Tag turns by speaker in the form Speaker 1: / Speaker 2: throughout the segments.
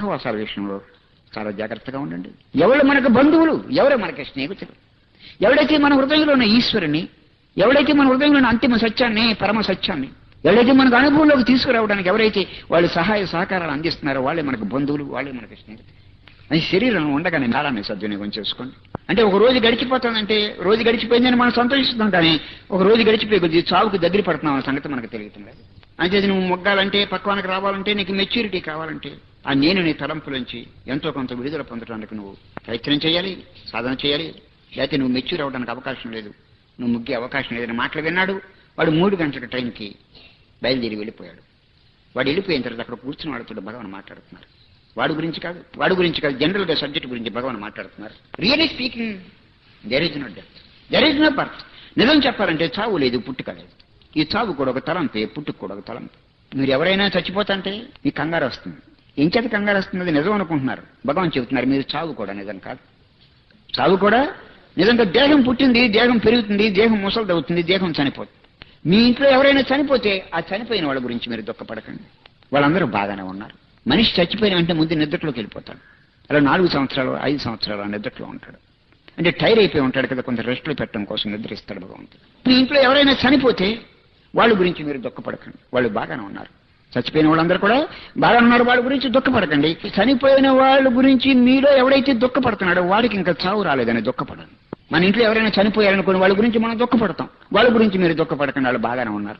Speaker 1: సహవాసాల విషయంలో చాలా జాగ్రత్తగా ఉండండి. ఎవరు మనకు బంధువులు? ఎవరు మనకి స్నేహితులు? ఎవడైతే మన హృదయంలో ఉన్న ఈశ్వరుని ఎవడైతే మన హృదయంలో ఉన్న అంతిమ సత్యాన్ని పరమ సత్యాన్ని ఎవరైతే మనకు అనుభవంలోకి తీసుకురావడానికి ఎవరైతే వాళ్ళు సహాయ సహకారాలు అందిస్తున్నారో వాళ్ళే మనకు బంధువులు వాళ్ళే మనకు స్నేహితులు. అది శరీరం ఉండగానే కాలాన్ని సద్వినియోగం చేసుకోండి. అంటే ఒక రోజు గడిచిపోతుందంటే రోజు గడిచిపోయిందని మనం సంతోషిస్తాం కానీ ఒక రోజు గడిచిపోయి కొద్ది చావుకు దగ్గర పడుతున్నాం సంగతి మనకు తెలియటం లేదు. అంటే నువ్వు మొగ్గాలంటే పక్వానికి రావాలంటే నీకు మెచ్యూరిటీ కావాలంటే ఆ నేను నీ తలంపులోంచి ఎంతో కొంత విడుదల పొందడానికి నువ్వు ప్రయత్నం చేయాలి సాధన చేయాలి. లేకపోతే నువ్వు మెచ్యూర్ అవ్వడానికి అవకాశం లేదు. నువ్వు ముగ్గే అవకాశం లేదని మాటలు విన్నాడు. వాడు మూడు గంటల టైంకి బయలుదేరి వెళ్ళిపోయాడు. వాడు వెళ్ళిపోయిన తర్వాత అక్కడ కూర్చుని వాడితో భగవాన్ మాట్లాడుతున్నారు. వాడి గురించి కాదు వాడి గురించి కాదు జనరల్గా సబ్జెక్ట్ గురించి భగవాన్ మాట్లాడుతున్నారు. Really speaking there is no death there is no birth నిజం చెప్పాలంటే చావు లేదు పుట్టుక లేదు. ఈ చావు కూడా ఒక తలంపే పుట్టుకు కూడా ఒక తలంపు. మీరు ఎవరైనా చచ్చిపోతాంటే మీ కంగారు వస్తుంది. ఇంకేత కంగారు వస్తుంది నిజం అనుకుంటున్నారు. భగవాన్ చెబుతున్నారు మీరు చావు కూడా నిజం కాదు. చావు కూడా నిజంగా దేహం పుట్టింది దేహం పెరుగుతుంది దేహం ముసలిదవుతుంది దేహం చనిపోతుంది. మీ ఇంట్లో ఎవరైనా చనిపోతే ఆ చనిపోయిన వాళ్ళ గురించి మీరు దుఃఖపడకండి. వాళ్ళందరూ బాగానే ఉన్నారు. మనిషి చచ్చిపోయిన వెంటనే ముందు నిద్రలోకి వెళ్ళిపోతాడు. అలా నాలుగు సంవత్సరాలు ఐదు సంవత్సరాలు నిద్రలో ఉంటాడు. అంటే టైర్ అయిపోయి ఉంటాడు కదా కొంత రెస్ట్లో పెట్టడం కోసం నిద్రిస్తాడు భగవంతుడు. మీ ఇంట్లో ఎవరైనా చనిపోతే వాళ్ళ గురించి మీరు దుఃఖపడకండి. వాళ్ళు బాగానే ఉన్నారు. చచ్చిపోయిన వాళ్ళందరూ కూడా బాగా ఉన్నారు. వాళ్ళ గురించి దుఃఖపడకండి. చనిపోయిన వాళ్ళ గురించి మీలో ఎవడైతే దుఃఖపడుతున్నాడో వాడికి ఇంకా చావు రాలేదని దుఃఖపడండి మన ఇంట్లో ఎవరైనా చనిపోయారనుకోని వాళ్ళ గురించి మనం దుఃఖపడతాం. వాళ్ళ గురించి మీరు దుఃఖపడకండి వాళ్ళు బాగానే ఉన్నారు.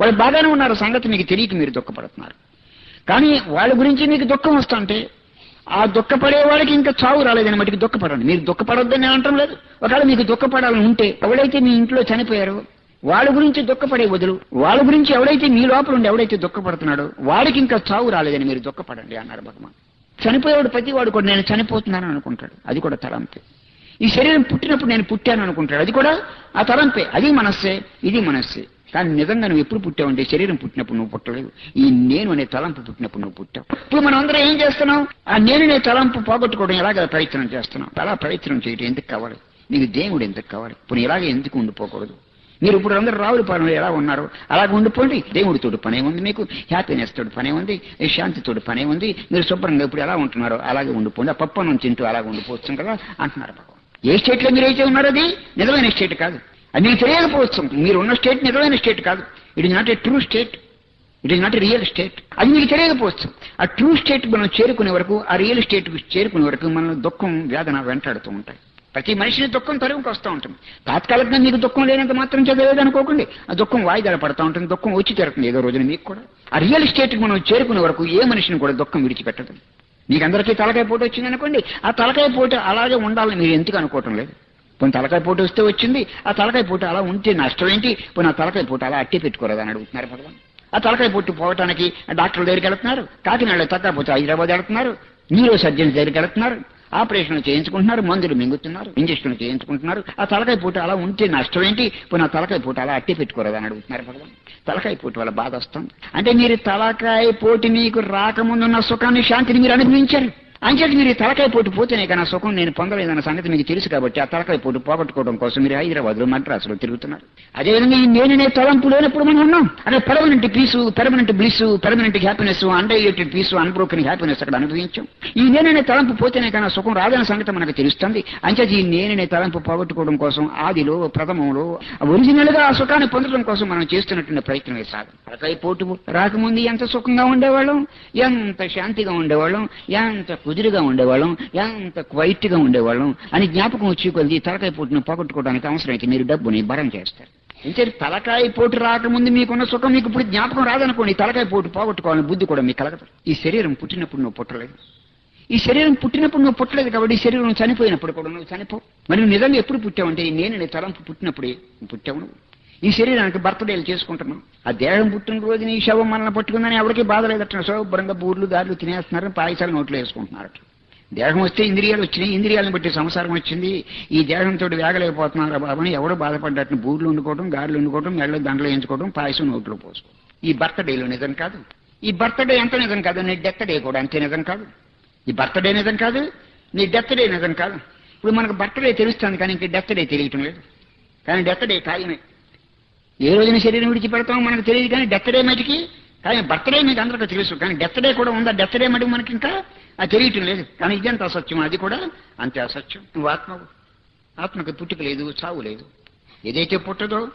Speaker 1: వాళ్ళు బాగానే ఉన్నారు సంగతి మీకు తెలియక మీరు దుఃఖపడుతున్నారు. కానీ వాళ్ళ గురించి మీకు దుఃఖం వస్తుంటే ఆ దుఃఖపడే వాళ్ళకి ఇంకా చావు రాలేదని మటుకు దుఃఖపడండి. మీరు దుఃఖపడొద్దని అంటాం లేదు. ఒకవేళ మీకు దుఃఖపడాలని ఉంటే ఎవడైతే మీ ఇంట్లో చనిపోయారో వాళ్ళ గురించి దుఃఖపడే వదులు వాళ్ళ గురించి ఎవడైతే మీ లోపల ఉండి ఎవడైతే దుఃఖపడుతున్నాడో వాడికి ఇంకా చావు రాలేదని మీరు దుఃఖపడండి అన్నారు భగవాన్. చనిపోయేవాడు ప్రతి వాడు కూడా నేను చనిపోతున్నాను అనుకుంటాడు. అది కూడా తలంపే. ఈ శరీరం పుట్టినప్పుడు నేను పుట్టాను అనుకుంటాడు. అది కూడా ఆ తలంపే. అది మనస్సే ఇది మనస్సే. కానీ నిజంగా నువ్వు ఎప్పుడు పుట్టావంటే శరీరం పుట్టినప్పుడు నువ్వు పుట్టలేదు. ఈ నేను అనే తలంపు పుట్టినప్పుడు నువ్వు పుట్టావు. ఇప్పుడు మనం అందరం ఏం చేస్తున్నాం? ఆ నేను అనే తలంపు పోగొట్టుకోవడం ఎలాగ ప్రయత్నం చేస్తున్నాం? అలా ప్రయత్నం చేయటం ఎందుకు కావాలి? నీకు దేవుడు ఎందుకు కావాలి? ఇప్పుడు ఇలాగే ఎందుకు ఉండిపోకూడదు? మీరు ఇప్పుడు అందరూ రావుల పాలనలో ఎలా ఉన్నారు? అలాగ ఉండిపోండి. దేవుడి తోడు పనే ఉంది మీకు. హ్యాపీనెస్ తోడు పనే ఉంది. శాంతి తోడు పనే ఉంది. మీరు శుభ్రంగా ఇప్పుడు ఎలా ఉంటున్నారో అలాగే ఉండిపోండి. ఆ పప్ప నుంచి తింటూ అలాగే ఉండిపోవచ్చు కదా అంటున్నారు భగవాన్. ఏ స్టేట్లో మీరైతే ఉన్నారో అది? నిజమైన స్టేట్ కాదు. అది మీకు తెలియకపోవచ్చు. మీరు ఉన్న స్టేట్ నిజమైన స్టేట్ కాదు. It is not a true state it is not a real state అది మీకు తెలియకపోవచ్చు. ఆ ట్రూ స్టేట్ మనం చేరుకునే వరకు ఆ రియల్ స్టేట్ చేరుకునే వరకు మనల్ని దుఃఖం వేదన వెంటాడుతూ ఉంటాయి. ప్రతి మనిషిని దుఃఖం తరువుకు వస్తూ ఉంటుంది. తాత్కాలికంగా మీకు దుఃఖం లేనంత మాత్రం చదవలేదు అనుకోకండి. ఆ దుఃఖం వాయిదాలు పడతా ఉంటుంది. దుఃఖం వచ్చి తీరుతుంది ఏదో రోజున మీకు కూడా. ఆ రియల్ ఎస్టేట్కి మనం చేరుకునే వరకు ఏ మనిషిని కూడా దుఃఖం విడిచిపెట్టదు. మీకు అందరికీ తలకాయ పోటు వచ్చింది అనుకోండి. ఆ తలకాయ పోటు అలాగే ఉండాలని మీరు ఎందుకు అనుకోవటం లేదు? పోనీ తలకాయ పోటు వస్తే వచ్చింది. ఆ తలకాయ పోటు అలా ఉంటే నష్టం ఏంటి? పోనీ ఆ తలకాయ పోటు అలా అట్టి పెట్టుకోరదని అడుగుతున్నారు భగవాన్. ఆ తలకాయ పొట్టు పోవటానికి డాక్టర్ల దగ్గరికి వెళ్తున్నారు. కాకినాడలో తగ్గపోతే హైదరాబాద్ వెళ్తున్నారు. న్యూరో సర్జన్స్ దగ్గరికి వెళ్తున్నారు. ఆపరేషన్లు చేయించుకుంటున్నారు మందులు మింగుతున్నారు ఇంజక్షన్లు చేయించుకుంటున్నారు. ఆ తలకాయ పూట అలా ఉంటే నష్టం ఏంటి పోనీ ఆ తలకాయ పూట అలా అట్టి పెట్టుకోరదని అడుగుతున్నారు భగవాన్. తలకాయ పూట వల్ల బాధ వస్తుంది. అంటే మీరు తలకాయ పోటీ మీకు రాకముందున్న సుఖాన్ని శాంతిని మీరు అనుభవించారు. అంచేది మీరు ఈ తలకాయ పోటు పోతేనే కానీ ఆ సుఖం నేను పొందలేదన్న సంగతి మీకు తెలుసు కాబట్టి ఆ తలకాయ పోటు పోగొట్టుకోవడం కోసం మీరు హైదరాబాద్లో మద్రాసులో తిరుగుతున్నారు. అదేవిధంగా ఈ నేననే తలంపు లేనప్పుడు మనం ఉన్నాం. అదే permanent peace permanent bliss permanent happiness undilated peace unbroken happiness అక్కడ అనుభవించాం. ఈ నేననే తలంపు పోతేనే కానీ సుఖం రాదన్న సంగతి మనకు తెలుస్తుంది. అంచేది ఈ నేననే తలంపు పోగొట్టుకోవడం కోసం ఆదిలో ప్రథమంలో ఒరిజినల్గా ఆ సుఖాన్ని పొందడం కోసం మనం చేస్తున్నటువంటి ప్రయత్నమే సాధన తలకాయ పోటు రాకముందు ఎంత సుఖంగా ఉండేవాళ్ళం? ఎంత శాంతిగా ఉండేవాళ్ళం? ఎంత కుదురుగా ఉండేవాళ్ళం ఎంత క్వైట్గా ఉండేవాళ్ళం అని జ్ఞాపకం వచ్చి కొద్ది తలకాయ పోటును పోగొట్టుకోవడానికి అవసరమైతే మీరు డబ్బుని భరం చేస్తారు. అంటే తలకాయ పోటు రాకముందు మీకున్న సుఖం మీకు ఇప్పుడు జ్ఞాపకం రాదనుకోండి తలకాయ పోటు పోగొట్టుకోవాలని బుద్ధి కూడా మీకు కలగదు. ఈ శరీరం పుట్టినప్పుడు నువ్వు పుట్టలేదు. ఈ శరీరం పుట్టినప్పుడు నువ్వు పుట్టలేదు కాబట్టి ఈ శరీరం చనిపోయినప్పుడు కూడా నువ్వు చనిపో. మరి నువ్వు నిజంగా ఎప్పుడు పుట్టావంటే అంటే నేను నీ తలంపు పుట్టినప్పుడే పుట్టావు నువ్వు. ఈ శరీరానికి బర్త్డేలు చేసుకుంటున్నాం. ఆ దేహం పుట్టినరోజు నీ శవం మనల్ని పట్టుకుందని ఎవరికి బాధ లేదట శుభ్రంగా బూర్లు దారులు తినేస్తున్నారు పాయసాలు నోట్లో వేసుకుంటున్నారు. దేహం వస్తే ఇంద్రియాలు వచ్చినాయి ఇంద్రియాలను బట్టి సంసారం వచ్చింది. ఈ దేహంతో వేగలేకపోతున్నారా బాబని ఎవడో బాధపడ్డట్టు? బూర్లు వండుకోవడం గాడులు వండుకోవడం మెళ్ళ దండలు వేయించుకోవడం పాయసం నోట్లో పోసుకోవడం ఈ బర్త్డేలు నిజం కాదు. ఈ బర్త్డే ఎంత నిజం కాదు? నీ డెత్ డే కూడా అంతే నిజం కాదు. ఈ బర్త్డే నిజం కాదు నీ డెత్ డే నిజం కాదు. ఇప్పుడు మనకు బర్త్డే తెలుస్తుంది కానీ ఇంక డెత్ డే తెలియటం లేదు. కానీ డెత్ డే ఖాయమే. ఏ రోజున శరీరం విడిచిపెడతామో మనకు తెలియదు కానీ డెత్ డే మటుకి కానీ బర్త్డే మీకు అందరికీ తెలుసు. కానీ డెత్ డే కూడా ఉందా? డెత్ డే మటుకు మనకి ఇంకా అది తెలియటం లేదు. కానీ ఇదంత అసత్యం. అది కూడా అంతే అసత్యం. నువ్వు ఆత్మవు. ఆత్మకు పుట్టుక లేదు చావు లేదు. ఏదైతే పుట్టదో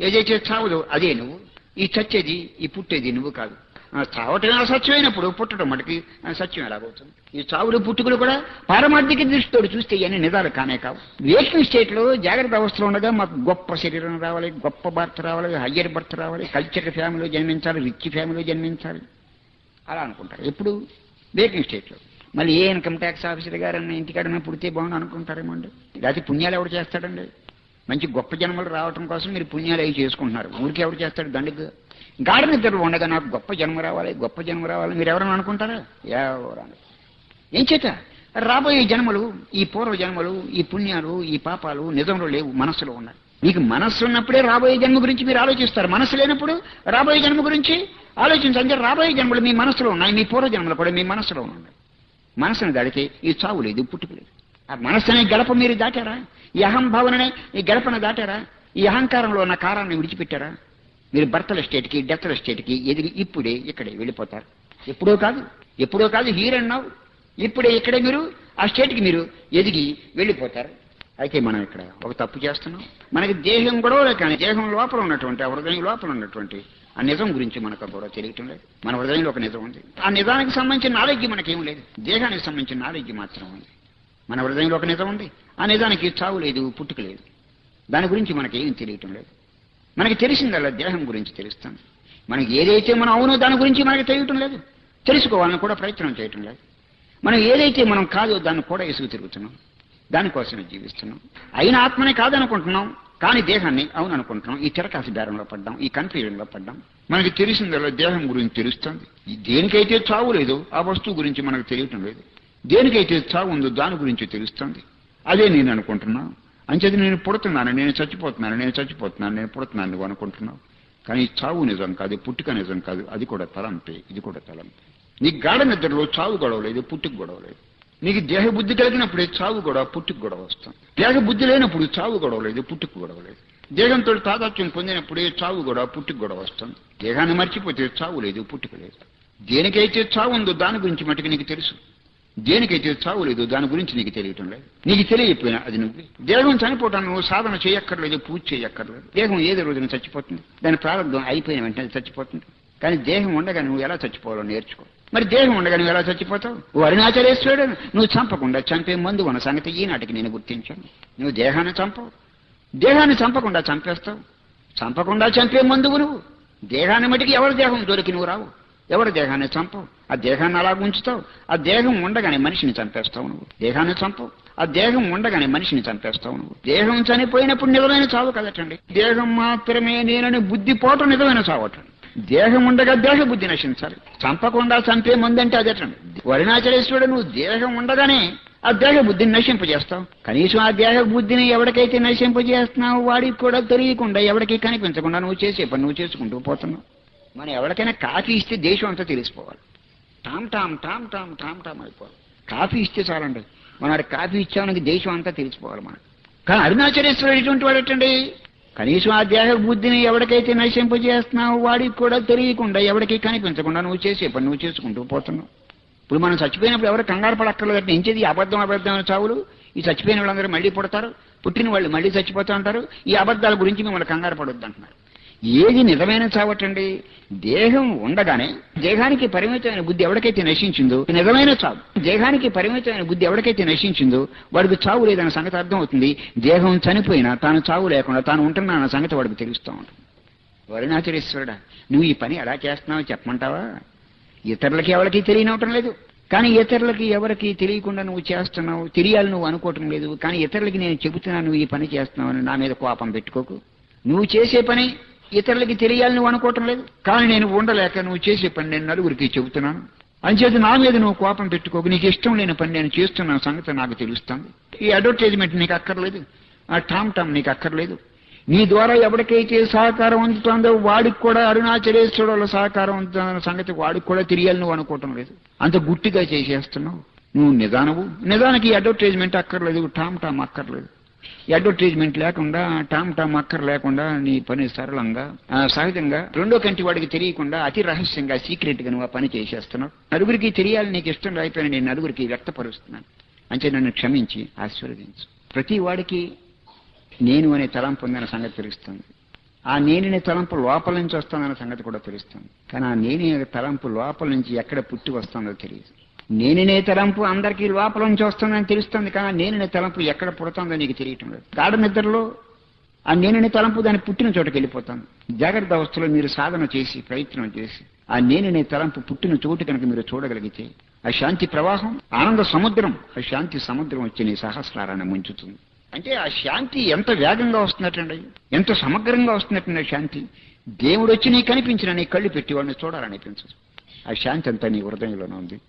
Speaker 1: ఏదైతే చావుదో అదే నువ్వు. ఈ చచ్చేది ఈ పుట్టేది నువ్వు కాదు. చావటం అసత్యమైనప్పుడు పుట్టడం మటుకి సత్యం ఎలాగవుతుంది? ఈ చావులు పుట్టుకలు కూడా పారమార్థిక దృష్టితో చూస్తే ఇవన్నీ నిజాలు కానే కావు. వేకింగ్ స్టేట్లో జాగ్రత్త అవస్థలో ఉండగా మాకు గొప్ప శరీరం రావాలి గొప్ప భర్త రావాలి హయ్యర్ భర్త రావాలి కల్చర్ ఫ్యామిలీలో జన్మించాలి రిచ్ ఫ్యామిలీలో జన్మించాలి. అలా అనుకుంటారు. ఎప్పుడు? వేకింగ్ స్టేట్లో. మళ్ళీ ఏ ఇన్కమ్ ట్యాక్స్ ఆఫీసర్ గారన్న ఇంటికాడన్నా పుడితే బాగుండు అనుకుంటారేమో అండి లేకపోతే పుణ్యాలు ఎవడు చేస్తాడండి? మంచి గొప్ప జన్మలు రావటం కోసం మీరు పుణ్యాలు అవి చేసుకుంటున్నారు. ఊరికి ఎవరు చేస్తాడు దండగా గాఢ నిద్రలో ఉండగా నాకు గొప్ప జన్మ రావాలి గొప్ప జన్మ రావాలి. మీరు ఎవరైనా అనుకుంటారా? ఎవరు ఏం చేత? రాబోయే జన్మలు ఈ పూర్వ జన్మలు ఈ పుణ్యాలు ఈ పాపాలు నిజంలో లేవు మనస్సులో ఉన్నాయి. మీకు మనస్సు ఉన్నప్పుడే రాబోయే జన్మ గురించి మీరు ఆలోచిస్తారు. మనస్సు లేనప్పుడు రాబోయే జన్మ గురించి ఆలోచించండి. రాబోయే జన్మలు మీ మనసులో ఉన్నాయి మీ పూర్వ జన్మలు కూడా మీ మనసులో ఉన్నాయి. మనసును దాడితే ఈ చావు లేదు పుట్టుకు లేదు. ఆ మనస్సు అనే గడప మీరు దాటారా? ఈ అహంభావననే ఈ గడపను దాటారా? ఈ అహంకారంలో ఉన్న కారాన్ని విడిచిపెట్టారా? మీరు భర్తల స్టేట్కి డెత్ల స్టేట్కి ఎదిగి ఇప్పుడే ఇక్కడే వెళ్ళిపోతారు. ఎప్పుడో కాదు ఎప్పుడో కాదు హీరన్నావు ఇప్పుడే ఇక్కడే మీరు ఆ స్టేట్కి మీరు ఎదిగి వెళ్ళిపోతారు. అయితే మనం ఇక్కడ ఒక తప్పు చేస్తున్నాం. మనకి దేహం గొడవలే కానీ దేహం లోపల ఉన్నటువంటి ఆ హృదయం లోపల ఉన్నటువంటి ఆ నిజం గురించి మనకు గొడవ తెలియటం లేదు. మన హృదయంలో ఒక నిజం ఉంది. ఆ నిజానికి సంబంధించిన నాలెడ్జ్ మనకేం లేదు. దేహానికి సంబంధించిన నాలెడ్జ్ మాత్రం ఉంది. మన హృదయంలో ఒక నిజం ఉంది. ఆ నిజానికి చావు లేదు పుట్టుక లేదు. దాని గురించి మనకేం తెలియటం లేదు. మనకి తెలిసిందల్లా దేహం గురించి తెలుస్తుంది మనకి ఏదైతే మనం అవునో దాని గురించి మనకి తెలియటం లేదు. తెలుసుకోవాలని కూడా ప్రయత్నం చేయటం లేదు. మనం ఏదైతే మనం కాదో దాన్ని కూడా ఇసుగు తిరుగుతున్నాం. దానికోసమే జీవిస్తున్నాం. అయిన ఆత్మనే కాదనుకుంటున్నాం కానీ దేహాన్ని అవును అనుకుంటున్నాం ఈ తిరకాసి బేరంలో పడ్డాం ఈ కన్ఫ్యూజన్లో పడ్డాం. మనకి తెలిసిందల్లా దేహం గురించి తెలుస్తుంది. దేనికైతే చావు లేదో ఆ వస్తువు గురించి మనకు తెలియటం లేదు. దేనికైతే చావు ఉందో దాని గురించి తెలుస్తుంది. అదే నేను అనుకుంటున్నాను అంచేది నేను పుడుతున్నాను నేను చచ్చిపోతున్నాను నేను చచ్చిపోతున్నాను నేను పుడుతున్నాను నువ్వు అనుకుంటున్నావు. కానీ చావు నిజం కాదు పుట్టుక నిజం కాదు అది కూడా తలంపే ఇది కూడా తలంపే. నీకు గాఢ నిద్రలో చావు గొడవ లేదు పుట్టుకు గొడవ లేదు. నీకు దేహ బుద్ధి కలిగినప్పుడే చావు గొడవ పుట్టుకు గొడవ వస్తుంది దేహబుద్ధి లేనప్పుడు చావు గొడవ లేదు పుట్టుకు గొడవ లేదు. దేహంతో తాదాత్యం పొందినప్పుడే చావు గొడవ పుట్టుకు గొడవ వస్తుంది దేహాన్ని మర్చిపోతే చావు లేదు పుట్టుక లేదు. దేనికైతే చావు ఉందో దాని గురించి మటుకు నీకు తెలుసు. దేనికైతే చావు లేదు దాని గురించి నీకు తెలియటం లేదు. నీకు తెలియపోయినా అది నువ్వు. దేహం చనిపోవటానికి నువ్వు సాధన చేయక్కర్లేదు పూజ చేయక్కర్లేదు. దేహం ఏదో రోజున చచ్చిపోతుంది. దాని ప్రారంభం అయిపోయిన వెంటనే చచ్చిపోతుంది. కానీ దేహం ఉండగా నువ్వు ఎలా చచ్చిపోవాలో నేర్చుకో. మరి దేహం ఉండగా నువ్వు ఎలా చచ్చిపోతావు? ఓ అరుణాచలేశ్వరుడు నువ్వు చంపకుండా చంపే మందు ఉన్న సంగతి ఈనాటికి నేను గుర్తించాను. నువ్వు దేహాన్ని చంపవు. దేహాన్ని చంపకుండా చంపేస్తావు. చంపకుండా చంపే మందువు నువ్వు. దేహాన్ని మటుకు ఎవరి దేహం దొరికి నువ్వు రావు. ఎవరి దేహాన్ని చంపవు? ఆ దేహాన్ని అలా ఉంచుతావు? ఆ దేహం ఉండగానే మనిషిని చంపేస్తావు నువ్వు. దేహాన్ని చంపవు ఆ దేహం ఉండగానే మనిషిని చంపేస్తావు నువ్వు. దేహం చనిపోయినప్పుడు నిజమైన చావు కదటండి. దేహం మాత్రమే నేనని బుద్ధి పోవటం నిజమైన చావటండి దేహం ఉండగా దేహ బుద్ధి నశించాలి. చంపకుండా చంపే ముందంటే అదేటండి. వరుణాచలేశ్వరుడు నువ్వు దేహం ఉండగానే ఆ దేహ బుద్ధిని నశింపజేస్తావు. కనీసం ఆ దేహ బుద్ధిని ఎవరికైతే నశింపజేస్తున్నావు వాడికి కూడా తెలియకుండా ఎవరికి కనిపించకుండా నువ్వు చేసే పని నువ్వు చేసుకుంటూ పోతున్నావు. మనం ఎవరికైనా కాఫీ ఇస్తే దేశం అంతా తెలిసిపోవాలి. Tom tom tom tom tom tom అయిపోవాలి. కాఫీ ఇస్తే చాలండి. మన కాఫీ ఇచ్చామని దేశం అంతా తెలిసిపోవాలి మనకు. కానీ అరుణాచలేశ్వరుడు ఎటువంటి వాడటండి కనీసం ఆ దేహ బుద్ధిని ఎవరికైతే నశింపజేస్తున్నావు వాడికి కూడా తెలియకుండా ఎవరికి కనిపించకుండా నువ్వు చేసే పని నువ్వు చేసుకుంటూ పోతున్నావు. ఇప్పుడు మనం చచ్చిపోయినప్పుడు ఎవరు కంగారు పడక్కర్లేదు ఎంచేది అబద్ధం అబద్ధమైన చావులు? ఈ చచ్చిపోయిన వాళ్ళందరూ మళ్ళీ పుడతారు? పుట్టిన వాళ్ళు మళ్ళీ చచ్చిపోతూ ఉంటారు? ఈ అబద్ధాల గురించి మిమ్మల్ని కంగారు పడొద్దు అంటున్నారు. ఏది నిజమైన చావటండి? దేహం ఉండగానే దేహానికి పరిమితమైన బుద్ధి ఎవరికైతే నశించిందో నిజమైన చావు. దేహానికి పరిమితమైన బుద్ధి ఎవరికైతే నశించిందో వాడికి చావు లేదన్న సంగతి అర్థం అవుతుంది దేహం చనిపోయినా తాను చావు లేకుండా తాను ఉంటున్నా అన్న సంగతి వాడికి తెలుస్తూ ఉంటుంది. వరుణాచరేశ్వరుడా నువ్వు ఈ పని ఎలా చేస్తున్నావో చెప్పమంటావా? ఇతరులకి ఎవరికి తెలియనవటం లేదు. కానీ ఇతరులకి ఎవరికి తెలియకుండా నువ్వు చేస్తున్నావు తెలియాలి నువ్వు అనుకోవటం లేదు. కానీ ఇతరులకి నేను చెబుతున్నా నువ్వు ఈ పని చేస్తున్నావు అని నా మీద కోపం పెట్టుకోకు. నువ్వు చేసే పని ఇతరులకి తెలియాలి నువ్వు అనుకోవటం లేదు. కానీ నేను ఉండలేక నువ్వు చేసే పని నేను నలుగురికి చెబుతున్నాను. అంచేది నా మీద నువ్వు కోపం పెట్టుకోకు. నీకు ఇష్టం లేని పని నేను చేస్తున్న సంగతి నాకు తెలుస్తుంది. ఈ అడ్వర్టైజ్మెంట్ నీకు అక్కర్లేదు. ఆ టామ్ టామ్ నీకు అక్కర్లేదు. నీ ద్వారా ఎవరికైతే సహకారం అందుతుందో వాడికి కూడా అరుణాచలేశ్వరుడు సహకారం అందుతున్న సంగతి వాడికి కూడా తెలియాలి నువ్వు అనుకోవటం లేదు. అంత గుట్టిగా చేసేస్తున్నావు. నువ్వు నిదానవు నిజానికి అడ్వర్టైజ్మెంట్ అక్కర్లేదు. టామ్ టామ్ అక్కర్లేదు. అడ్వర్టైజ్మెంట్ లేకుండా టామ్ టామ్ అక్కర్ లేకుండా నీ పని సరళంగా సహజంగా రెండో కంటి వాడికి తెలియకుండా అతి రహస్యంగా సీక్రెట్గా నువ్వు ఆ పని చేసేస్తున్నావు. నలుగురికి తెలియాలి నీకు ఇష్టం రాయిపోయిన నేను నలుగురికి వ్యక్తపరుస్తున్నాను. అంటే నన్ను క్షమించి ఆశీర్వదించు. ప్రతి వాడికి నేను అనే తలంపు ఉందన్న సంగతి తెలుస్తుంది. ఆ నేననే తలంపు లోపల నుంచి వస్తుందన్న సంగతి కూడా తెలుస్తుంది. కానీ ఆ నేనే తలంపు లోపల నుంచి ఎక్కడ పుట్టి వస్తుందో తెలియదు. నేననే తలంపు అందరికీ లోపల నుంచి వస్తుందని తెలుస్తుంది కానీ నేననే తలంపు ఎక్కడ పుడుతుందో నీకు తెలియటం లేదు. గాఢ నిద్రలో ఆ నేననే తలంపు దాని పుట్టిన చోటకి వెళ్ళిపోతాను. జాగ్రత్త అవస్థలో మీరు సాధన చేసి ప్రయత్నం చేసి ఆ నేననే తలంపు పుట్టిన చోటు కనుక మీరు చూడగలిగితే ఆ శాంతి ప్రవాహం ఆనంద సముద్రం ఆ శాంతి సముద్రం వచ్చి నీ సహస్రారాన్ని ముంచుతుంది. అంటే ఆ శాంతి ఎంత వేగంగా వస్తున్నట్టండి? ఎంత సమగ్రంగా వస్తున్నట్టండి ఆ శాంతి? దేవుడు వచ్చి నీ కనిపించిన నీ కళ్ళు పెట్టి వాడిని చూడాలనిపించదు. ఆ శాంతి అంతా నీ హృదయంలోనే ఉంది.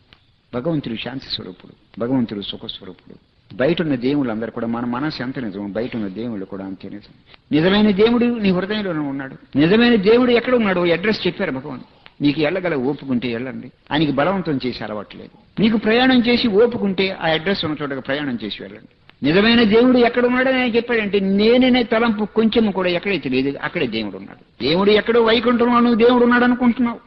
Speaker 1: భగవంతుడు శాంతి స్వరూపుడు భగవంతుడు సుఖ స్వరూపుడు బయట ఉన్న దేవుళ్ళందరూ కూడా మన మనసు ఎంత నిజం బయట ఉన్న దేవుళ్ళు కూడా అంతే నిజం. నిజమైన దేవుడు నీ హృదయంలోనే ఉన్నాడు. నిజమైన దేవుడు ఎక్కడ ఉన్నాడు అడ్రస్ చెప్పారు భగవంతుడు నీకు వెళ్ళగల ఓపుకుంటే వెళ్ళండి ఆయనకి బలవంతం చేసి అలవాట్లేదు నీకు ప్రయాణం చేసి ఓపుకుంటే ఆ అడ్రస్ ఉన్న చోటకి ప్రయాణం చేసి వెళ్ళండి. నిజమైన దేవుడు ఎక్కడ ఉన్నాడని ఆయన చెప్పాడంటే నేననే తలంపు కొంచెం కూడా ఎక్కడైతే లేదు అక్కడే దేవుడు ఉన్నాడు. దేవుడు ఎక్కడో వైకుంఠంలో నువ్వు దేవుడు ఉన్నాడు అనుకుంటున్నావు.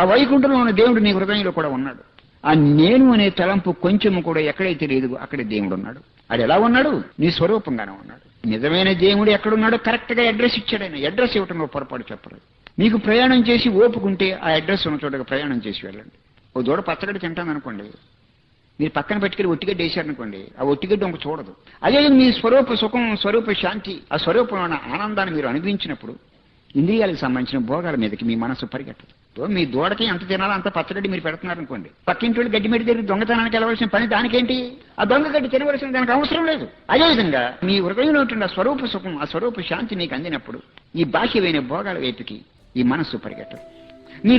Speaker 1: ఆ వైకుంఠంలో ఉన్న దేవుడు నీ హృదయంలో కూడా ఉన్నాడు. ఆ నేను అనే తలంపు కొంచెం కూడా ఎక్కడైతే లేదు అక్కడే దేవుడు ఉన్నాడు అది ఎలా ఉన్నాడు? నీ స్వరూపంగానే ఉన్నాడు. నిజమైన దేవుడు ఎక్కడున్నాడో కరెక్ట్గా అడ్రస్ ఇచ్చాడు ఆయన. అడ్రస్ ఇవ్వటంలో పొరపాటు చెప్పలేదు మీకు ప్రయాణం చేసి ఓపుకుంటే ఆ అడ్రస్ ఉన్న చోటకి ప్రయాణం చేసి వెళ్ళండి. ఓ దూడ పచ్చగడ్డ తింటాను అనుకోండి మీరు పక్కన పెట్టుకుని ఒట్టిగడ్డ వేశారనుకోండి ఆ ఒట్టిగడ్డ ఇంక చూడదు. అదే మీ స్వరూప సుఖం స్వరూప శాంతి ఆ స్వరూపంలో ఆనందాన్ని మీరు అనుభవించినప్పుడు ఇంద్రియాలకు సంబంధించిన భోగాల మీదకి మీ మనసు పరిగెట్టదు. మీ దూడకి ఎంత తినాలో అంత పచ్చగడ్డి మీరు పెడుతున్నారు అనుకోండి పక్కింటి వాళ్ళు గడ్డి మెడి తిరిగి దొంగతనానికి వెళ్ళవలసిన పని దానికేంటి? ఆ దొంగ గడ్డి తినవలసిన దానికి అవసరం లేదు. అదేవిధంగా మీ హృదయంలో ఉంటున్న స్వరూప సుఖం ఆ స్వరూప శాంతి మీకు అందినప్పుడు ఈ బాహ్యమైన భోగాల వైపుకి ఈ మనస్సు పరిగెట్టదు. మీ